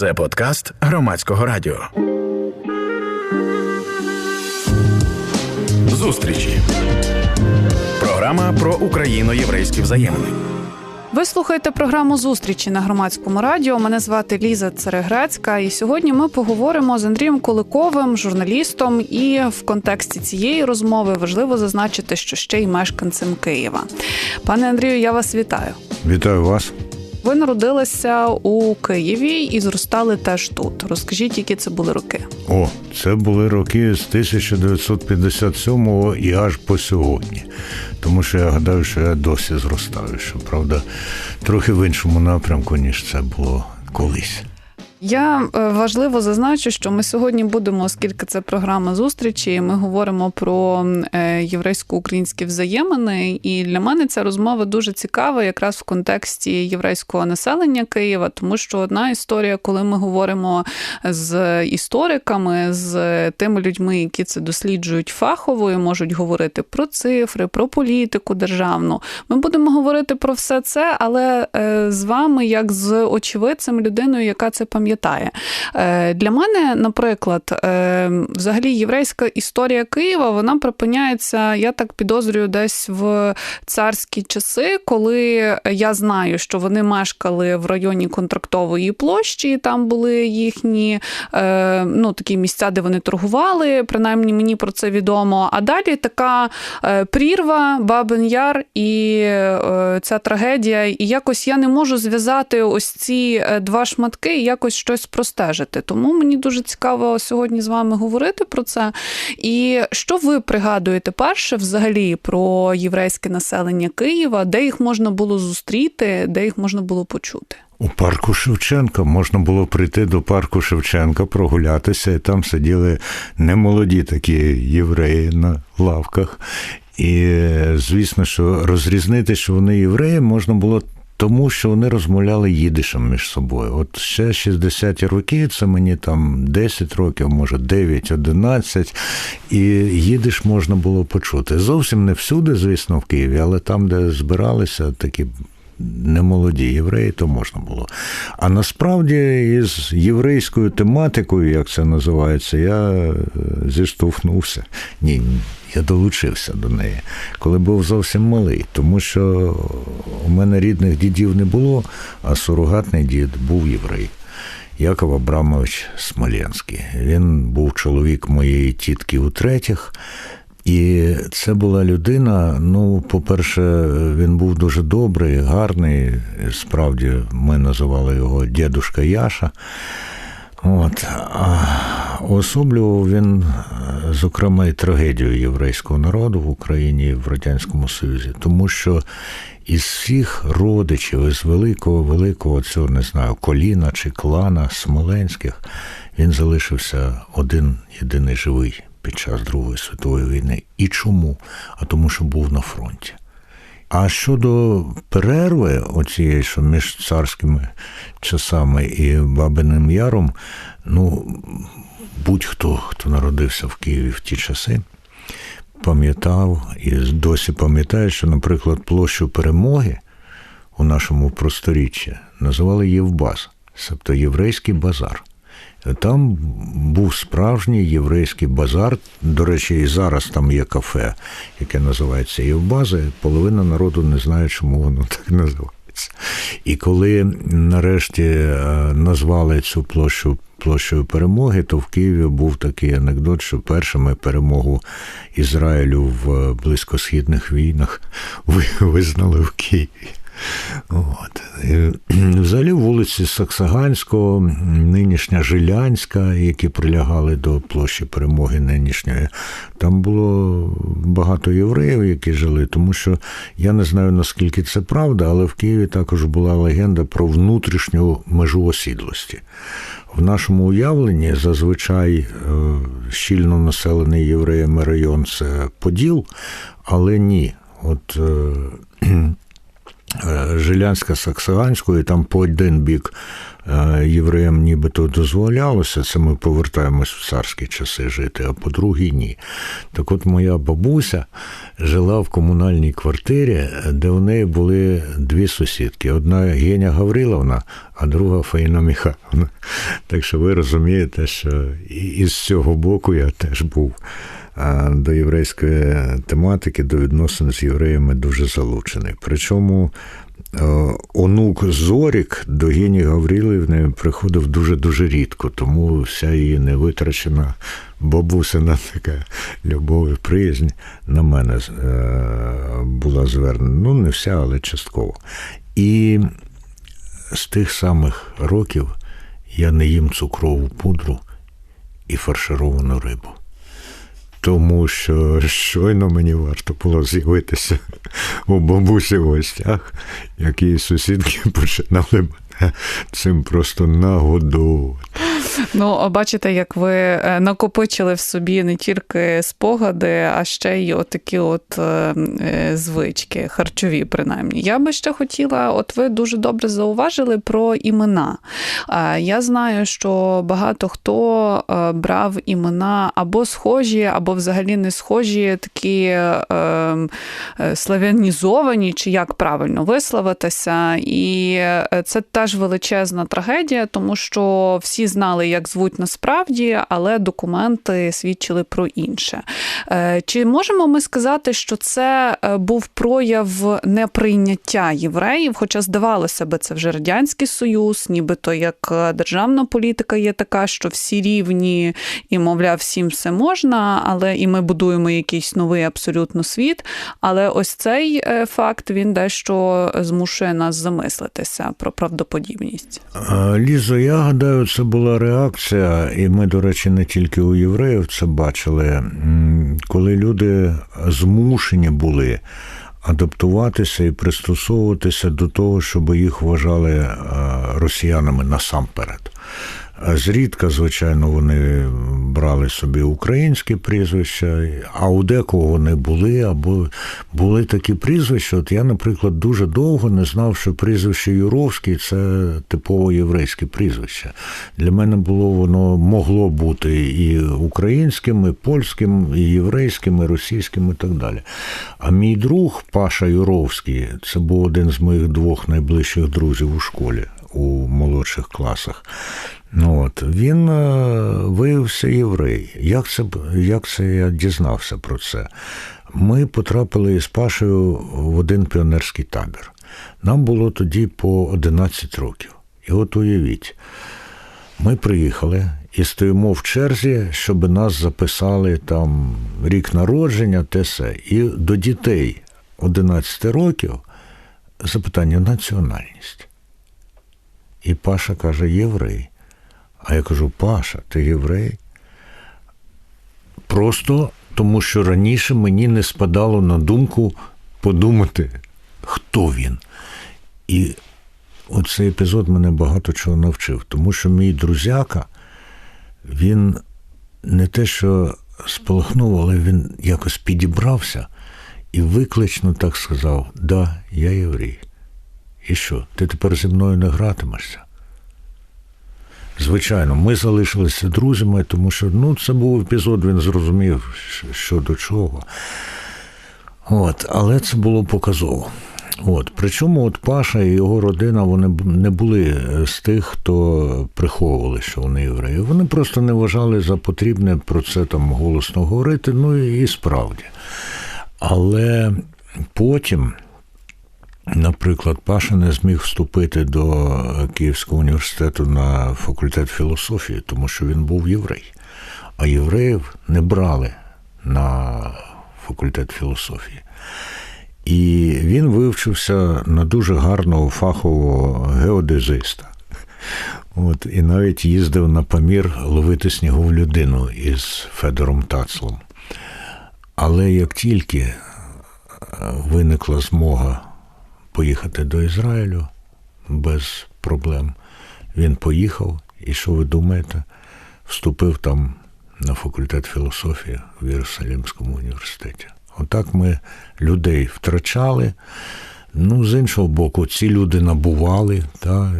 Це подкаст громадського радіо. Зустрічі. Програма про україно-єврейські взаємини. Ви слухаєте програму зустрічі на громадському радіо. Мене звати Ліза Церегрецька, і сьогодні ми поговоримо з Андрієм Куликовим, журналістом. І в контексті цієї розмови важливо зазначити, що ще й мешканцем Києва. Пане Андрію, я вас вітаю. Вітаю вас. Ви народилися у Києві і зростали теж тут. Розкажіть, які це були роки? О, це були роки з 1957 і аж по сьогодні. Тому що я гадаю, що я досі зростаю. Що правда, трохи в іншому напрямку, ніж це було колись. Я е, важливо зазначу, що ми сьогодні будемо, оскільки це програма зустрічі. Ми говоримо про е, єврейсько-українські взаємини. І для мене ця розмова дуже цікава, якраз в контексті єврейського населення Києва, тому що одна історія, коли ми говоримо з істориками, з тими людьми, які це досліджують фахово, і можуть говорити про цифри, про політику державну. Ми будемо говорити про все це, але е, з вами, як з очевидцем, людиною, яка це пам'ятає пам'ятає. Е, для мене, наприклад, е, взагалі єврейська історія Києва вона припиняється, я так підозрюю, десь в царські часи, коли я знаю, що вони мешкали в районі контрактової площі, там були їхні е, ну, такі місця, де вони торгували. Принаймні мені про це відомо. А далі така прірва, Бабин Яр і ця трагедія. І якось я не можу зв'язати ось ці два шматки якось щось простежити. Тому мені дуже цікаво сьогодні з вами говорити про це. І що ви пригадуєте перше взагалі про єврейське населення Києва, де їх можна було зустріти, де їх можна було почути? У парку Шевченка можна було прийти до парку Шевченка, прогулятися, і там сиділи немолоді такі євреї на лавках. І звісно, що розрізнити, що вони євреї, можна було тому що вони розмовляли їдишем між собою. От ще 60-ті роки, це мені там 10 років, може 9-11, і їдиш можна було почути. Зовсім не всюди, звісно, в Києві, але там, де збиралися такі. Немолоді євреї, то можна було. А насправді із єврейською тематикою, як це називається, я е, зіштовхнувся. Ні, я долучився до неї, коли був зовсім малий, тому що у мене рідних дідів не було, а сурогатний дід був єврей. Яков Абрамович Смоленський. Він був чоловік моєї тітки у третіх. І це була людина. Ну, по-перше, він був дуже добрий, гарний. Справді, ми називали його дідушка Яша. От. А Уособлював він, зокрема, і трагедію єврейського народу в Україні і в Радянському Союзі, тому що із всіх родичів, із великого, великого цього не знаю, коліна чи клана Смоленських, він залишився один єдиний живий під час Другої світової війни. І чому? А тому, що був на фронті. А щодо перерви, оцієї, що між царськими часами і Бабиним Яром, ну будь-хто, хто народився в Києві в ті часи, пам'ятав і досі пам'ятає, що, наприклад, площу перемоги у нашому просторіччі називали Євбаз, тобто єврейський базар. Там був справжній єврейський базар. До речі, і зараз там є кафе, яке називається Євбаза. Половина народу не знає, чому воно так називається. І коли нарешті е, назвали цю площу площею перемоги, то в Києві був такий анекдот, що першими перемогу Ізраїлю в близькосхідних війнах визнали в Києві. От. Взагалі вулиці Саксаганського, нинішня Жилянська, які прилягали до площі перемоги нинішньої, там було багато євреїв, які жили, тому що я не знаю наскільки це правда, але в Києві також була легенда про внутрішню межу осідлості. В нашому уявленні зазвичай е, щільно населений євреями район це Поділ, але ні. От е, Жилянська Саксаганської, там по один бік е, євреям нібито дозволялося, це ми повертаємось в царські часи жити, а по-друге, ні. Так от моя бабуся жила в комунальній квартирі, де у неї були дві сусідки: одна Геня Гавриловна, а друга Фаїна Михайловна. Так що ви розумієте, що і з цього боку я теж був до єврейської тематики, до відносин з євреями дуже залучений. Причому е, онук Зорік до Гені Гаврилівни приходив дуже-дуже рідко, тому вся її невитрачена бабусина така любов і приязнь на мене е, була звернена. Ну, не вся, але частково. І з тих самих років я не їм цукрову пудру і фаршировану рибу тому що щойно мені варто було з'явитися у бабусі в гостях, які сусідки починали цим просто нагодовувати. Ну, бачите, як ви е, накопичили в собі не тільки спогади, а ще й отакі от е, е, звички, харчові, принаймні. Я би ще хотіла, от ви дуже добре зауважили про імена. Я знаю, що багато хто брав імена або схожі, або взагалі не схожі, такі славянізовані, чи як правильно висловитися. І це теж величезна трагедія, тому що всі знали, як звуть насправді, але документи свідчили про інше. Е, чи можемо ми сказати, що це е, був прояв неприйняття євреїв? Хоча здавалося би, це вже радянський союз, нібито як е, державна політика є така, що всі рівні і, мовляв, всім все можна, але і ми будуємо якийсь новий абсолютно світ. Але ось цей факт він дещо змушує нас замислитися про правдоподібність. Лізо, я гадаю, це була реакція, і ми, до речі, не тільки у євреїв це бачили, коли люди змушені були адаптуватися і пристосовуватися до того, щоб їх вважали росіянами насамперед. Зрідка, звичайно, вони брали собі українські прізвища, а у декого вони були, або були такі прізвища. От я, наприклад, дуже довго не знав, що прізвище Юровський це типово єврейське прізвище. Для мене було воно могло бути і українським, і польським, і єврейським, і російським, і так далі. А мій друг Паша Юровський, це був один з моїх двох найближчих друзів у школі у молодших класах. Ну, от, Він е, виявився єврей. Як це як це я дізнався про це? Ми потрапили із Пашею в один піонерський табір. Нам було тоді по 11 років. І от уявіть, ми приїхали і стоїмо в черзі, щоб нас записали там рік народження, те все. І до дітей 11 років запитання національність. І Паша каже, єврей. А я кажу, Паша, ти єврей? Просто тому, що раніше мені не спадало на думку подумати, хто він. І оцей епізод мене багато чого навчив, тому що мій друзяка, він не те, що спалахнув, але він якось підібрався і виклично так сказав: Да, я єврей. І що, ти тепер зі мною не гратимешся? Звичайно, ми залишилися друзями, тому що ну, це був епізод, він зрозумів, що до чого. От, Але це було показово. От, Причому от Паша і його родина вони не були з тих, хто приховували, що вони євреї. Вони просто не вважали за потрібне про це там голосно говорити, ну і справді. Але потім. Наприклад, Паша не зміг вступити до Київського університету на факультет філософії, тому що він був єврей, а євреїв не брали на факультет філософії. І він вивчився на дуже гарного фахового геодезиста. От, І навіть їздив на памір ловити снігову людину із Федором Тацлом. Але як тільки виникла змога поїхати до Ізраїлю без проблем. Він поїхав, і що ви думаєте, вступив там на факультет філософії в Єрусалимському університеті. Отак ми людей втрачали, Ну, з іншого боку, ці люди набували. Та?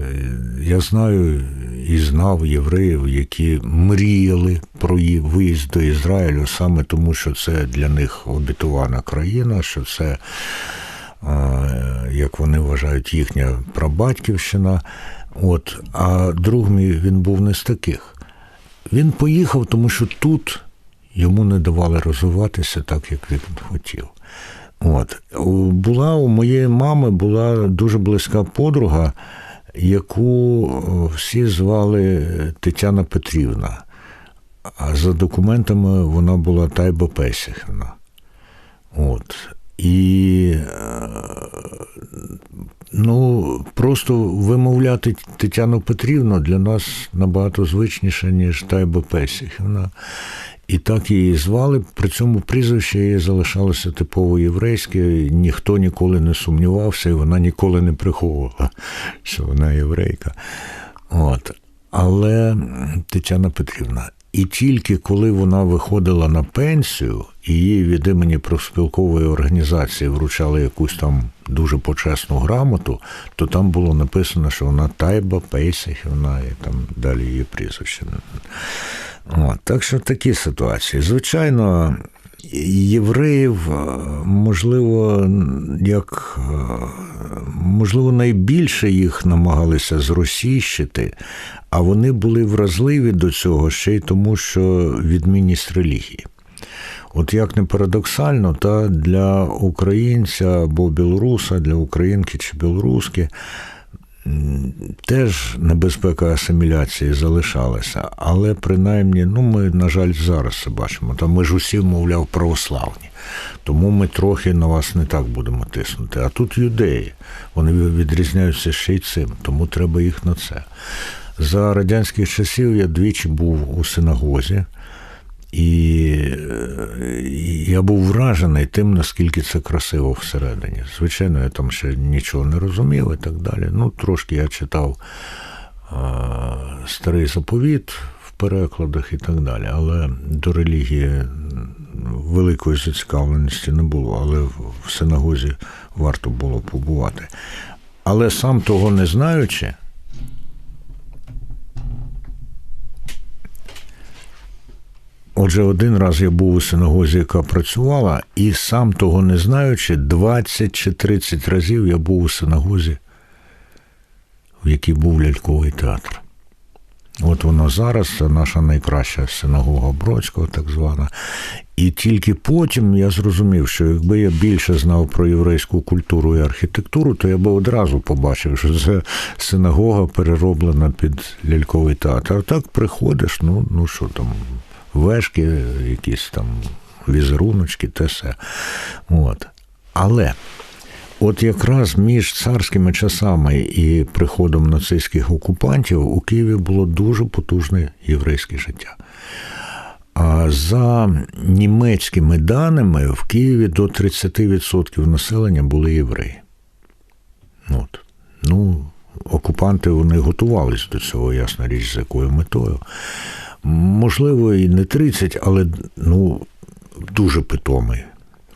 Я знаю і знав євреїв, які мріяли про виїзд до Ізраїлю саме тому, що це для них обітована країна, що це, як вони вважають, їхня прабатьківщина. От, А друг мій він був не з таких. Він поїхав, тому що тут йому не давали розвиватися так, як він хотів. От. Була у моєї мами була дуже близька подруга, яку всі звали Тетяна Петрівна. А за документами вона була Тайба Песіхівна. От. І ну, просто вимовляти Тетяну Петрівну для нас набагато звичніше, ніж Тайба Песіхівна. І так її звали. При цьому прізвище її залишалося типово єврейське, ніхто ніколи не сумнівався, і вона ніколи не приховувала, що вона єврейка. От. Але Тетяна Петрівна. І тільки коли вона виходила на пенсію, і їй від імені профспілкової організації вручали якусь там дуже почесну грамоту, то там було написано, що вона Тайба Пейсахівна, і там далі її прізвище. От, Так що такі ситуації. Звичайно, євреїв, можливо, як можливо, найбільше їх намагалися зросійщити, а вони були вразливі до цього ще й тому, що відмінність релігії. От як не парадоксально, та для українця або білоруса, для українки чи білоруски теж небезпека асиміляції залишалася, але принаймні, ну ми, на жаль, зараз це бачимо. Та ми ж усі, мовляв, православні. Тому ми трохи на вас не так будемо тиснути. А тут юдеї, вони відрізняються ще й цим, тому треба їх на це. За радянських часів я двічі був у синагозі. І я був вражений тим, наскільки це красиво всередині. Звичайно, я там ще нічого не розумів і так далі. Ну, трошки я читав старий заповіт в перекладах і так далі, але до релігії великої зацікавленості не було, але в синагозі варто було побувати. Але сам того не знаючи, Отже, один раз я був у синагозі, яка працювала, і сам того не знаючи, 20 чи 30 разів я був у синагозі, в якій був ляльковий театр. От воно зараз, це наша найкраща синагога Бродського, так звана. І тільки потім я зрозумів, що якби я більше знав про єврейську культуру і архітектуру, то я би одразу побачив, що це синагога перероблена під ляльковий театр. А так приходиш, ну, ну що там вешки, якісь там візеруночки, те все. От. Але от якраз між царськими часами і приходом нацистських окупантів у Києві було дуже потужне єврейське життя. А за німецькими даними в Києві до 30% населення були євреї. От. Ну, Окупанти вони готувалися до цього, ясна річ, з якою метою можливо, і не 30, але ну, дуже питомий.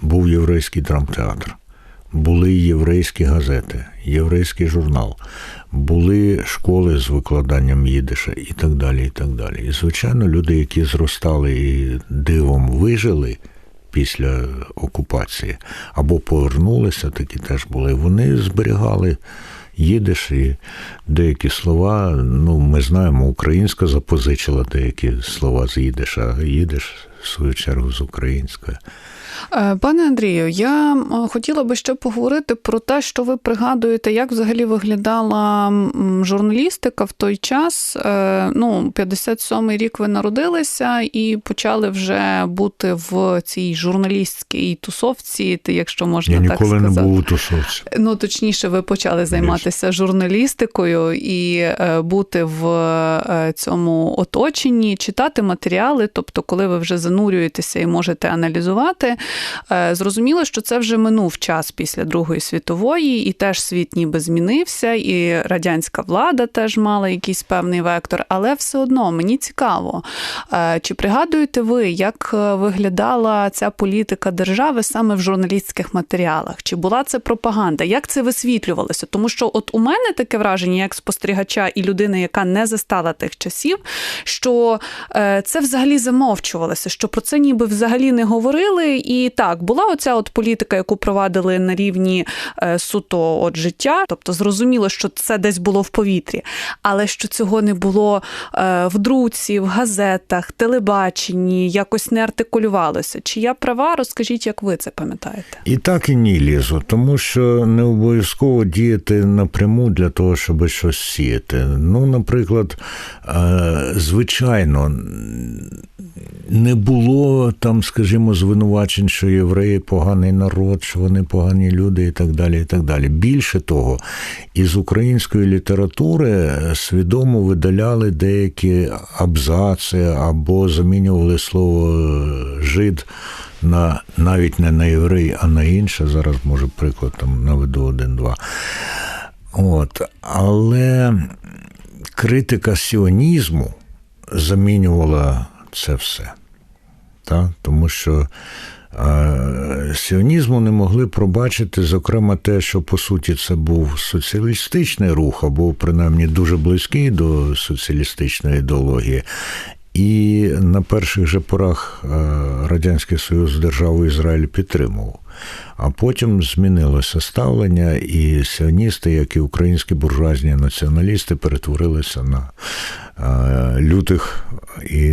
Був єврейський драмтеатр, були єврейські газети, єврейський журнал, були школи з викладанням їдиша і так далі. І так далі. І, звичайно, люди, які зростали і дивом вижили. Після окупації або повернулися, такі теж були. Вони зберігали їдеш, і деякі слова, ну, ми знаємо, українська запозичила деякі слова з їдеш, а їдеш, в свою чергу, з української. Е, пане Андрію, я хотіла би ще поговорити про те, що ви пригадуєте, як взагалі виглядала журналістика в той час. Е, ну, 57-й рік ви народилися і почали вже бути в цій журналістській тусовці, якщо можна я так сказати. Я ніколи не був у тусовці. Ну, точніше, ви почали займатися журналістикою і е, бути в цьому оточенні, читати матеріали. Тобто, коли ви вже занурюєтеся і можете аналізувати. Е, Зрозуміло, що це вже минув час після Другої світової, і теж світ ніби змінився, і радянська влада теж мала якийсь певний вектор, але все одно мені цікаво. е, Чи пригадуєте ви, як е, виглядала ця політика держави саме в журналістських матеріалах? Чи була це пропаганда? Як це висвітлювалося? Тому що от у мене таке враження, як спостерігача і людини, яка не застала тих часів, що це взагалі замовчувалося, що про це ніби взагалі не говорили. І так, була оця от політика, яку провадили на рівні е, суто от життя, тобто зрозуміло, що це десь було в повітрі, але що цього не було е, в друці, в газетах, телебаченні, якось не артикулювалося. Чи я права? Розкажіть, як ви це пам'ятаєте? І так і ні лізу, тому що не обов'язково діяти напряму для того, щоб щось сіяти. Ну, наприклад, е, звичайно, не було там, скажімо, звинувачень, що євреї поганий народ, що вони погані люди і так далі. і так далі. Більше того, із української літератури свідомо видаляли деякі абзаци або замінювали слово жид на навіть не на єврей, а на інше. Зараз, може, приклад там наведу один-два. От. Але критика сіонізму замінювала це все. Так? Тому що е, сіонізму не могли пробачити, зокрема, те, що по суті це був соціалістичний рух, або принаймні дуже близький до соціалістичної ідеології. І на перших же порах е, Радянський Союз державу Ізраїль підтримував. А потім змінилося ставлення, і сіоністи, як і українські буржуазні націоналісти, перетворилися на е, лютих і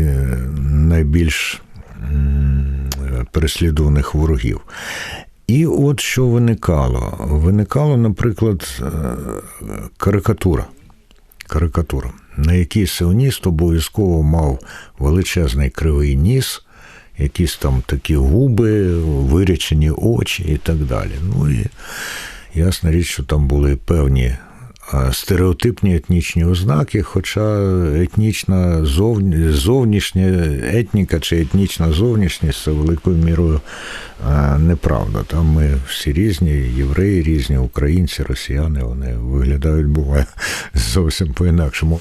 найбільш переслідуваних ворогів. І от що виникало? Виникало, наприклад, карикатура. Карикатура, на якій сіоніст обов'язково мав величезний кривий ніс, якісь там такі губи, вирячені очі і так далі. Ну і ясна річ, що там були певні стереотипні етнічні ознаки, хоча етнічна зовні, зовнішня етніка чи етнічна зовнішність це великою мірою неправда. Там ми всі різні, євреї різні, українці, росіяни, вони виглядають буває зовсім по-інакшому.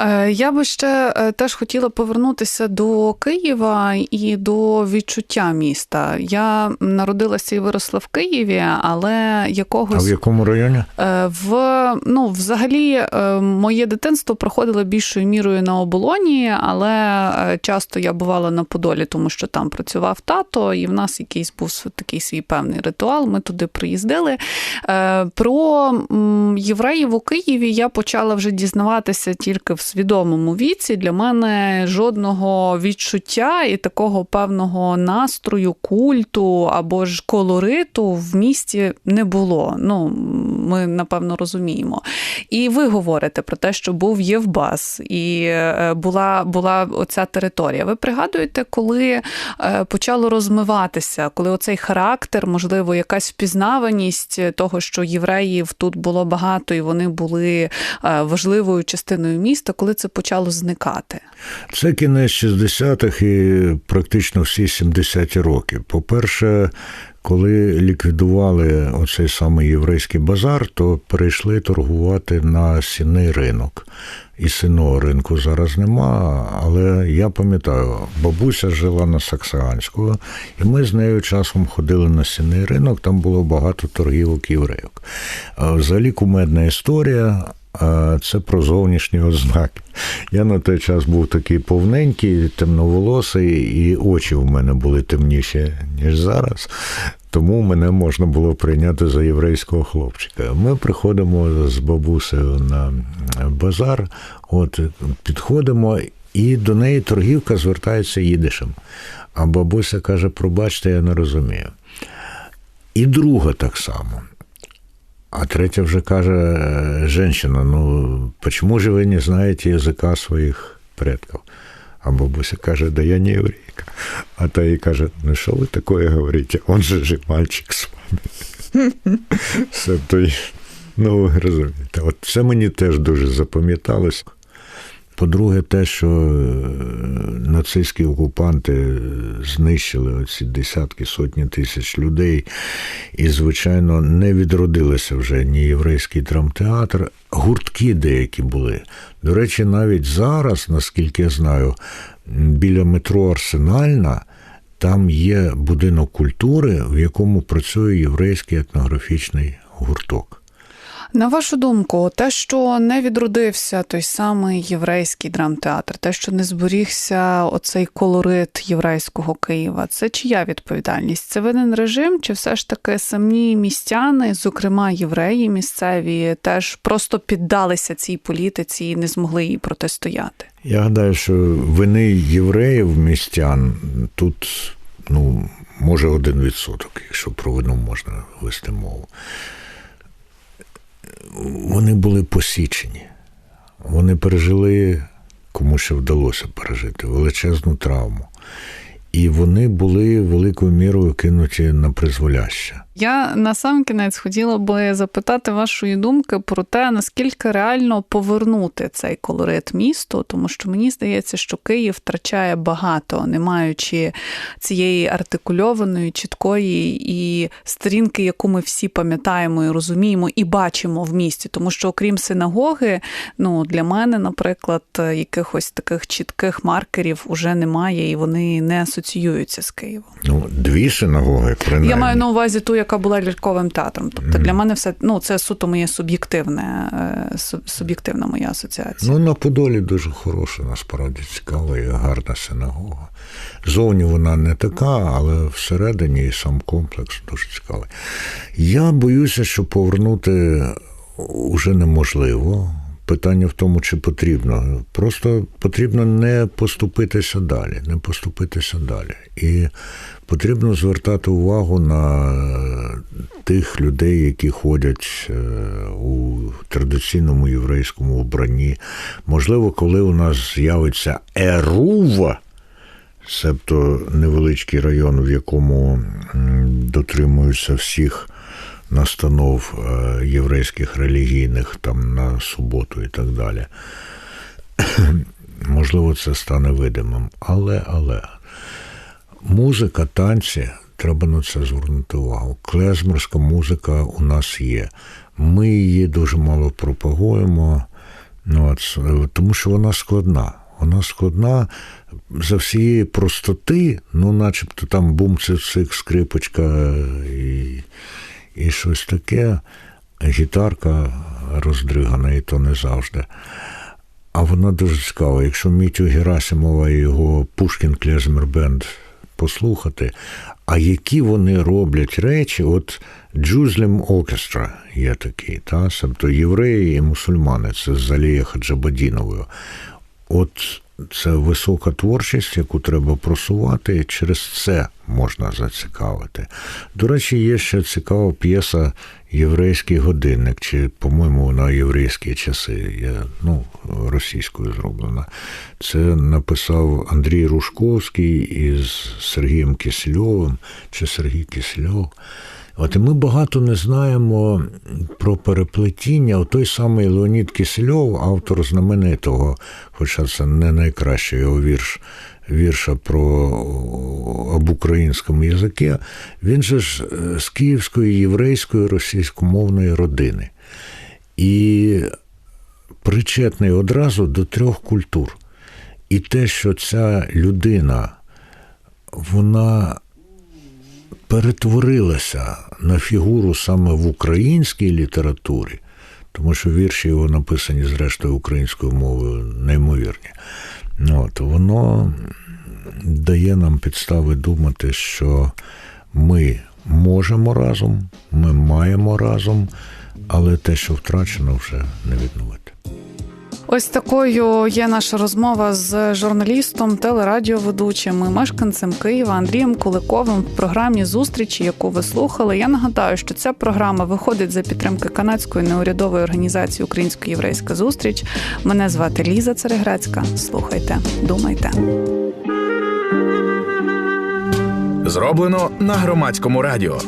Е, я би ще е, теж хотіла повернутися до Києва і до відчуття міста. Я народилася і виросла в Києві, але якогось А в якому районі? Е, в ну, взагалі, моє дитинство проходило більшою мірою на оболоні, але часто я бувала на Подолі, тому що там працював тато, і в нас якийсь був такий свій певний ритуал. Ми туди приїздили. Про євреїв у Києві я почала вже дізнаватися тільки в свідомому віці. Для мене жодного відчуття і такого певного настрою, культу або ж колориту в місті не було. Ну, ми напевно розуміємо. І ви говорите про те, що був Євбас, і була була оця територія. Ви пригадуєте, коли почало розмиватися, коли оцей характер, можливо, якась впізнаваність того, що євреїв тут було багато і вони були важливою частиною міста, коли це почало зникати? Це кінець 60-х і практично всі 70-ті роки. По-перше, коли ліквідували оцей самий єврейський базар, то перейшли торгувати на сінний ринок. І синого ринку зараз нема, але я пам'ятаю, бабуся жила на Саксаганського, і ми з нею часом ходили на сінний ринок, там було багато торгівок єврейок. Взагалі кумедна історія. Це про зовнішні ознаки. Я на той час був такий повненький, темноволосий, і очі в мене були темніші, ніж зараз. Тому мене можна було прийняти за єврейського хлопчика. Ми приходимо з бабусею на базар, от підходимо, і до неї торгівка звертається їдишем. А бабуся каже: пробачте, я не розумію. І друга так само. А третя вже каже, женщина, ну почему же ви не знаєте язика своїх предків? А бабуся каже, да я не еврейка. А та їй каже, ну що ви таке говорите? Он же же мальчик з вами. Все то, ну ви розумієте. От це мені теж дуже запам'яталось. По-друге, те, що е, нацистські окупанти знищили оці десятки, сотні тисяч людей, і, звичайно, не відродилися вже ні єврейський драмтеатр, гуртки деякі були. До речі, навіть зараз, наскільки я знаю, біля метро Арсенальна. Там є будинок культури, в якому працює єврейський етнографічний гурток. На вашу думку, те, що не відродився той самий єврейський драмтеатр, те, що не зберігся оцей колорит єврейського Києва, це чия відповідальність? Це винен режим, чи все ж таки самі містяни, зокрема євреї місцеві, теж просто піддалися цій політиці і не змогли їй протистояти? Я гадаю, що вини євреїв містян тут, ну, може, один відсоток, якщо про вину можна вести мову. Вони були посічені. Вони пережили, кому ще вдалося пережити, величезну травму. І вони були великою мірою кинуті на призволяще. Я на сам кінець хотіла би запитати вашої думки про те, наскільки реально повернути цей колорит місту, тому що мені здається, що Київ втрачає багато, не маючи цієї артикульованої, чіткої і сторінки, яку ми всі пам'ятаємо і розуміємо, і бачимо в місті. Тому що, окрім синагоги, ну для мене, наприклад, якихось таких чітких маркерів уже немає, і вони не асоціюються з Києвом. Ну, дві синагоги принаймні. Я маю на увазі ту, яка була ляльковим театром. Тобто для мене все ну це суто моє суб'єктивне, е, суб'єктивна моя асоціація. Ну на Подолі дуже хороша, насправді цікава і гарна синагога. Зовні вона не така, але всередині і сам комплекс дуже цікавий. Я боюся, що повернути вже неможливо. Питання в тому, чи потрібно. Просто потрібно не поступитися далі, не поступитися далі. І потрібно звертати увагу на тих людей, які ходять е, у традиційному єврейському обранні. Можливо, коли у нас з'явиться Ерува, себто невеличкий район, в якому дотримуються всіх настанов е, єврейських релігійних там на суботу і так далі. Можливо, це стане видимим. Але, але музика, танці, треба на це звернути увагу. Клезмерська музика у нас є. Ми її дуже мало пропагуємо, ну, тому що вона складна. Вона складна за всієї простоти, ну, начебто там бум цик скрипочка і і щось таке, гітарка роздригана, і то не завжди. А вона дуже цікава. Якщо Мітю Герасимова і його Пушкін Клезмер Бенд послухати, а які вони роблять речі, от Джузлім Оркестра є такий, та? тобто євреї і мусульмани, це з Залія Хаджабадіновою. От це висока творчість, яку треба просувати, і через це можна зацікавити. До речі, є ще цікава п'єса Єврейський годинник, чи, по-моєму, вона єврейські часи, є, ну, російською зроблена. Це написав Андрій Рушковський із Сергієм Кисельовим, чи Сергій Кисельов. От ми багато не знаємо про переплетіння. Той самий Леонід Кисельов, автор знаменитого, хоча це не найкращий його вірш, вірша про об українському язикі, він же ж е, з київської, єврейської, російськомовної родини. І причетний одразу до трьох культур. І те, що ця людина, вона перетворилася на фігуру саме в українській літературі, тому що вірші його написані, зрештою, українською мовою, неймовірні. От, Воно дає нам підстави думати, що ми можемо разом, ми маємо разом, але те, що втрачено, вже не відновити. Ось такою є наша розмова з журналістом, телерадіоведучим і мешканцем Києва Андрієм Куликовим в програмі зустрічі, яку ви слухали. Я нагадаю, що ця програма виходить за підтримки канадської неурядової організації Українсько-єврейська зустріч. Мене звати Ліза Цереграцька. Слухайте, думайте. Зроблено на громадському радіо.